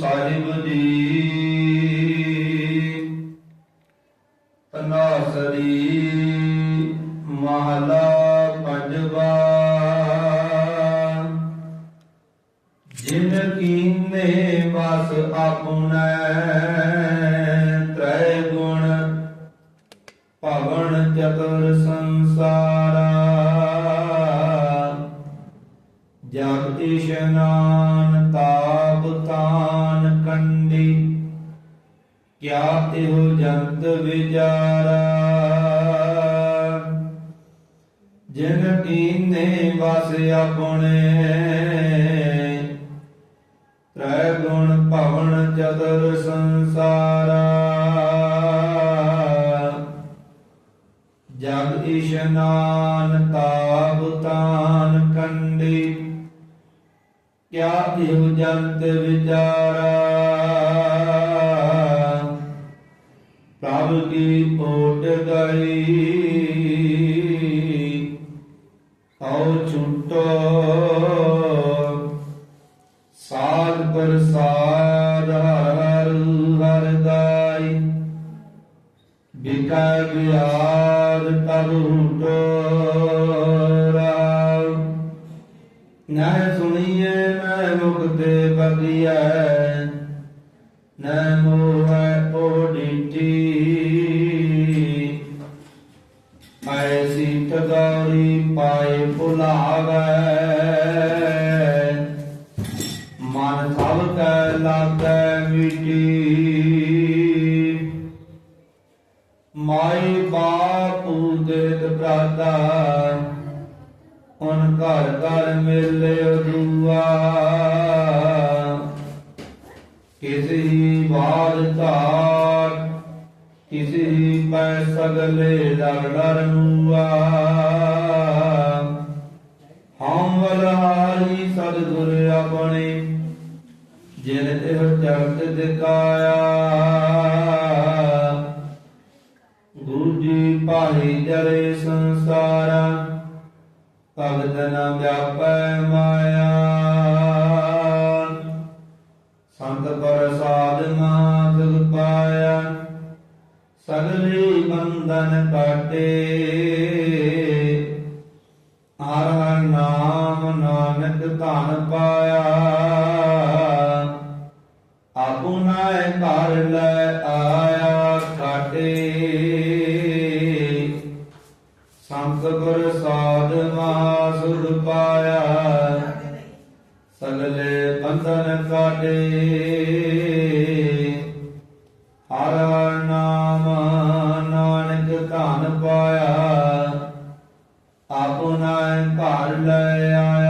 ਸਾਹਿਬ ਜੀ ਤਨਾਸਰੀ ਮਹਲਾ ਪੰਜਵਾ ਜਿਨ ਕੀਨੇ ਬਸ ਆਪਣੈ ਤ੍ਰੈ ਗੁਣ, ਭਵਨ ਚਤੁਰ ਸੰਸਾਰਾ। ਜਗ ਇਸ਼ਨਾਨ ਕਿਆ ਇਹੋ ਜੰਤ ਵਿਚਾਰਾ? ਜਿਨ ਕੀਨੇ ਵਸ ਆਪਣੇ, ਤ੍ਰੈ ਗੁਣ ਭਵਨ ਚਤੁਰ ਸੰਸਾਰਾ। ਜਗ ਇਸ਼ਨਾਨ ਤਾਪ ਤਾਨ ਕੰਡੀ, ਕਿਆ ਇਹੋ ਜੰਤ ਵਿਚਾਰਾ? ਪ੍ਰਭ ਕੀ ਓਟ ਗਈ? ਹਉ ਛੁਟੋ ਸਾਧ ਪ੍ਰਸਾਦ ਹਰ ਹਰ ਗਾਈ ਬਿਕਾ ਗਿਆਦ ਤਬ ਰਾਮ ਨਾ ਸੁਣੀਏ ਮੈਂ ਮੁਕਤੇ ਬਗਿਆ ਨਾ ਮਨ ਸਭ ਕੈ ਲਾਗੈ ਮਿਟੀ। ਮਾਈ ਬਾਪੂ ਦੇ ਭਰਾਤਾ, ਹੁਣ ਘਰ ਘਰ ਮਿਲਿਓ ਦੁਆ ਕਿਸੇ ਬਾਦ ਘਾਟ ਕਿਸੇ ਪੈ ਸਗਲੇ ਲੜ ਲੜ ਨੂਆ। ਹਮ ਵਲਹਾਰੀ ਸਤਿਗੁਰ ਆਪਣੇ, ਜਿਨ ਇਹ ਜਗਤ ਦਿਕਾਇਆ ਗੁਰੂ ਜੀ ਪਾਹੀ ਜਰੇ ਸੰਸਾਰਾ, ਭਗਤ ਨ ਵਿਆਪੈ ਮਾਇਆ। ਸੰਤ ਪ੍ਰਸਾਦ ਮਾਤਿ ਪਾਇਆ, ਸਗਲੇ ਬੰਧਨ ਕਾਟੇ ਲੈ ਆਇਆ ਕਾਟੇ ਸੰਤ ਗੁਰ ਸਾਧ ਮਾਸੁਰ ਪਾਇਆ। ਸਗਲੇ ਬੰਧਨ ਕਾਟੇ। ਹਰ ਨਾਮ ਨਾਨਕ ਧਨ ਪਾਇਆ। ਆਪੁਨਾ ਘਰ ਲੈ ਆਇਆ।